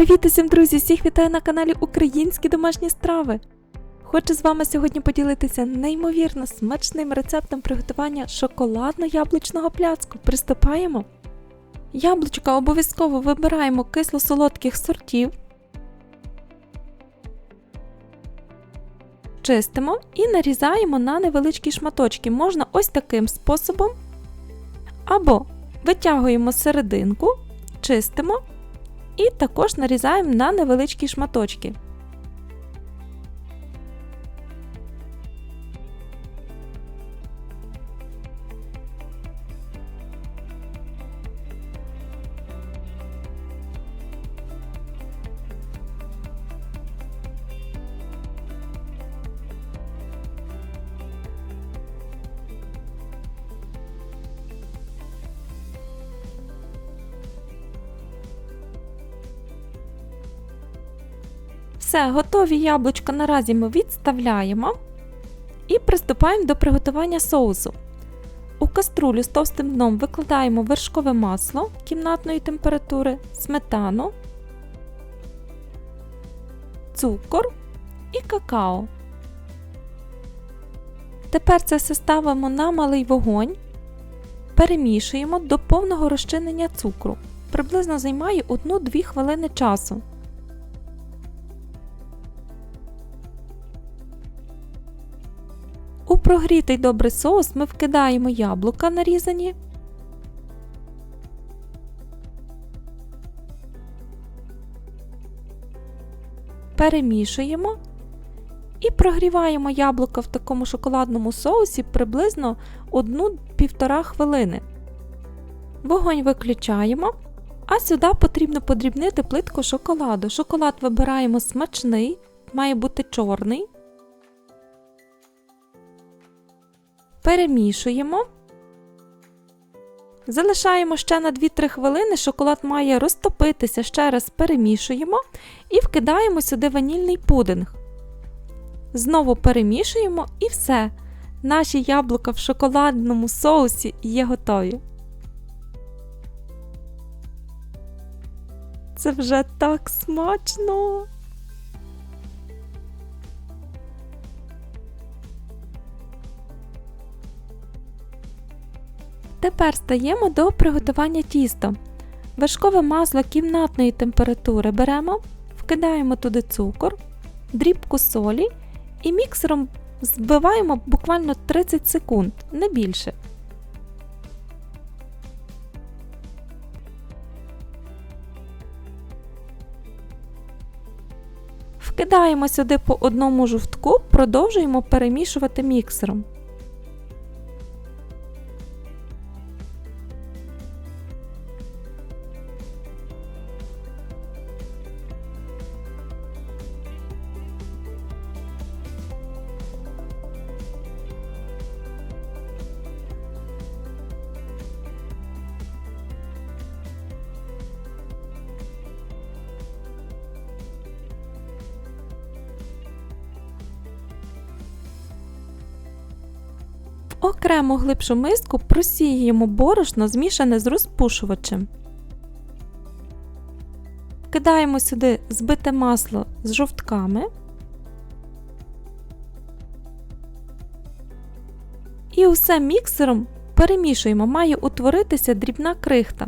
Привіт усім, друзі! Всіх вітаю на каналі Українські домашні страви. Хочу з вами сьогодні поділитися неймовірно смачним рецептом приготування шоколадно-яблучного пляцку. Приступаємо. Яблучка обов'язково вибираємо кисло-солодких сортів. Чистимо і нарізаємо на невеличкі шматочки. Можна ось таким способом. Або витягуємо серединку, чистимо і також нарізаємо на невеличкі шматочки. Все, готові яблучка наразі ми відставляємо і приступаємо до приготування соусу. У каструлю з товстим дном викладаємо вершкове масло кімнатної температури, сметану, цукор і какао. Тепер це все ставимо на малий вогонь, перемішуємо до повного розчинення цукру. Приблизно займає 1-2 хвилини часу. Прогрітий добрий соус ми вкидаємо яблука нарізані. Перемішуємо і прогріваємо яблука в такому шоколадному соусі приблизно 1-1,5 хвилини. Вогонь виключаємо, а сюди потрібно подрібнити плитку шоколаду. Шоколад вибираємо смачний, має бути чорний. Перемішуємо. Залишаємо ще на 2-3 хвилини, шоколад має розтопитися, ще раз перемішуємо і вкидаємо сюди ванільний пудинг. Знову перемішуємо і все. Наші яблука в шоколадному соусі є готові. Це вже так смачно! Тепер стаємо до приготування тіста. Вершкове масло кімнатної температури беремо, вкидаємо туди цукор, дрібку солі і міксером збиваємо буквально 30 секунд, не більше. Вкидаємо сюди по одному жовтку, продовжуємо перемішувати міксером. Окрему глибшу миску просіюємо борошно, змішане з розпушувачем. Кидаємо сюди збите масло з жовтками. І усе міксером перемішуємо, має утворитися дрібна крихта.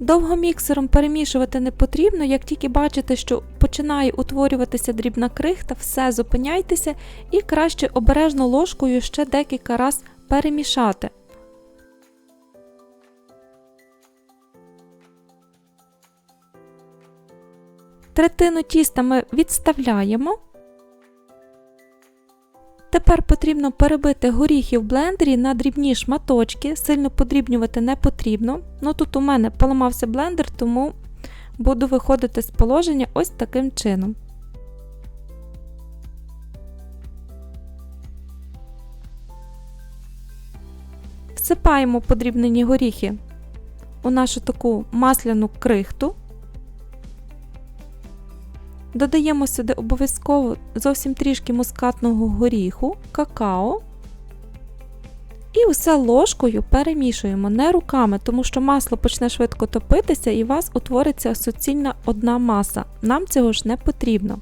Довго міксером перемішувати не потрібно, як тільки бачите, що починає утворюватися дрібна крихта, все зупиняйтеся і краще обережно ложкою ще декілька раз перемішати. Третину тіста ми відставляємо. Тепер потрібно перебити горіхи в блендері на дрібні шматочки, сильно подрібнювати не потрібно. Ну тут у мене поламався блендер, тому буду виходити з положення ось таким чином. Всипаємо подрібнені горіхи у нашу таку масляну крихту. Додаємо сюди обов'язково зовсім трішки мускатного горіху, какао І усе ложкою перемішуємо, не руками, тому що масло почне швидко топитися і у вас утвориться суцільна одна маса. Нам цього ж не потрібно.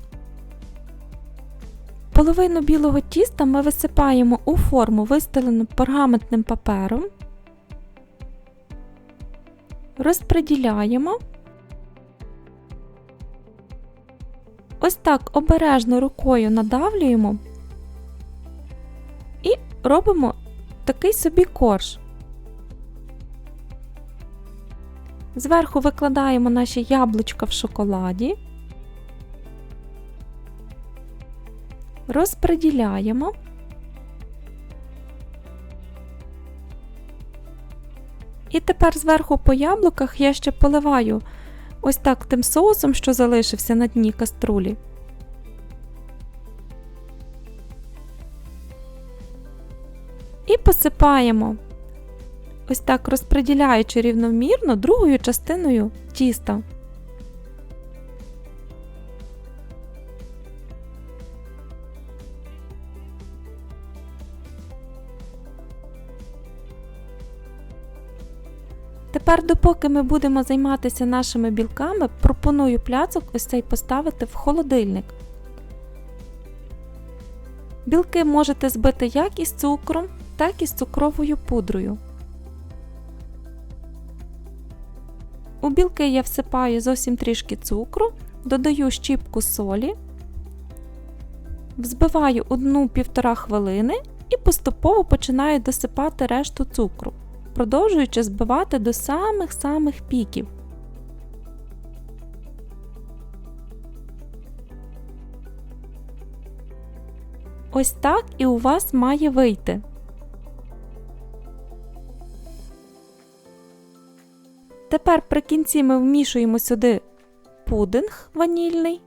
Половину білого тіста ми висипаємо у форму, вистелену пергаментним папером, розподіляємо. Ось так обережно рукою надавлюємо і робимо такий собі корж. Зверху викладаємо наші яблучка в шоколаді, розподіляємо. І тепер зверху по яблуках я ще поливаю ось так тим соусом, що залишився на дні каструлі. І посипаємо, ось так розподіляючи рівномірно другою частиною тіста. Тепер, допоки ми будемо займатися нашими білками, пропоную пляцок ось цей поставити в холодильник. Білки можете збити як із цукром, так і з цукровою пудрою. У білки я всипаю зовсім трішки цукру, додаю щіпку солі, взбиваю 1-1,5 хвилини і поступово починаю досипати решту цукру, продовжуючи збивати до самих-самих піків. Ось так і у вас має вийти. Тепер при кінці ми вмішуємо сюди пудинг ванільний.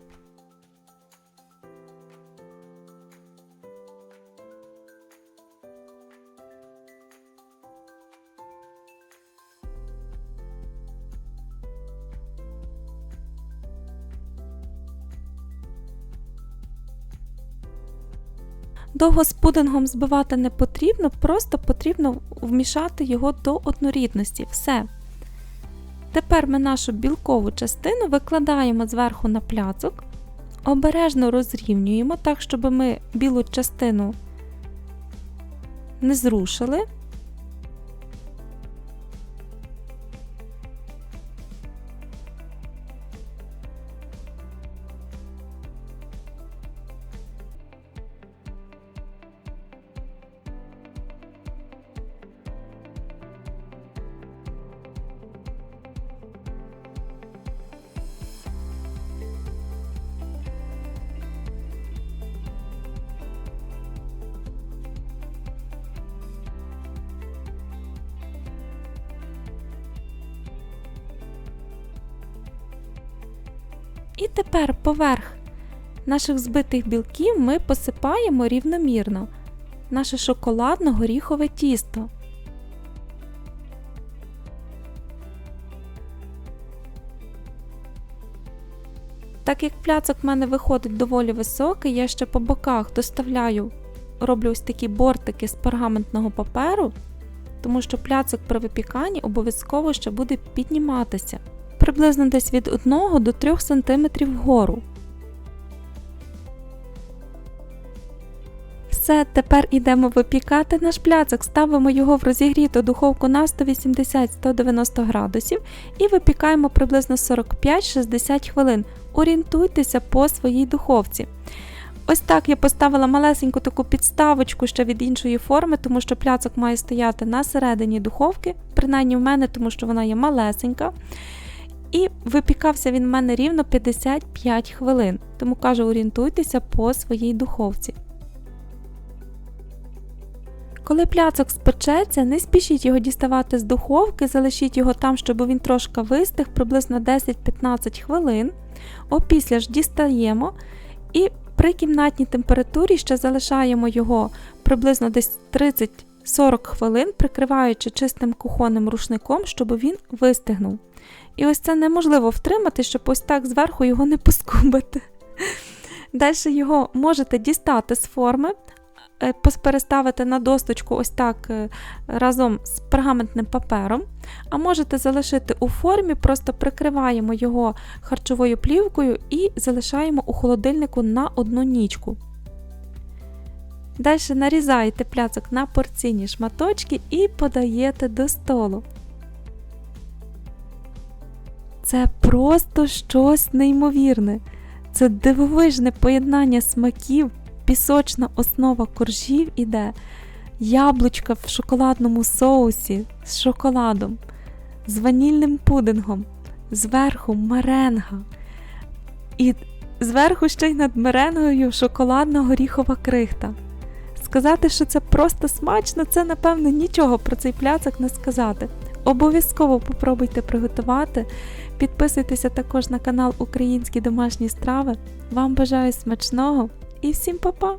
Довго з пудингом збивати не потрібно, просто потрібно вмішати його до однорідності. Все. Тепер ми нашу білкову частину викладаємо зверху на пляцок, обережно розрівнюємо так, щоб ми білу частину не зрушили. І тепер поверх наших збитих білків ми посипаємо рівномірно наше шоколадно-горіхове тісто. Так як пляцок в мене виходить доволі високий, я ще по боках доставляю, роблю ось такі бортики з пергаментного паперу, тому що пляцок при випіканні обов'язково ще буде підніматися приблизно десь від 1 до 3 см вгору. Все, тепер ідемо випікати наш пляцок, ставимо його в розігріту духовку на 180-190 градусів і випікаємо приблизно 45-60 хвилин. Орієнтуйтеся по своїй духовці. Ось так я поставила малесеньку таку підставочку ще від іншої форми, тому що пляцок має стояти на середині духовки, принаймні в мене, тому що вона є малесенька. І випікався він в мене рівно 55 хвилин, тому кажу, орієнтуйтеся по своїй духовці. Коли пляцок спечеться, не спішіть його діставати з духовки, залишіть його там, щоб він трошки вистиг, приблизно 10-15 хвилин. Опісля ж дістаємо і при кімнатній температурі ще залишаємо його приблизно десь 30-40 хвилин, прикриваючи чистим кухонним рушником, щоб він вистигнув. І ось це неможливо втримати, щоб ось так зверху його не поскубити. Далі його можете дістати з форми, е, переставити на досточку ось так е, разом з пергаментним папером, а можете залишити у формі, просто прикриваємо його харчовою плівкою і залишаємо у холодильнику на одну нічку. Далі нарізаєте пляцок на порційні шматочки і подаєте до столу. Це просто щось неймовірне. Це дивовижне поєднання смаків, пісочна основа коржів іде, яблучка в шоколадному соусі з шоколадом, з ванільним пудингом, зверху меренга. І зверху ще й над меренгою шоколадно-горіхова крихта. Сказати, що це просто смачно, це напевно нічого про цей пляцок не сказати. Обов'язково попробуйте приготувати. Підписуйтеся також на канал Українські домашні страви. Вам бажаю смачного і всім па-па!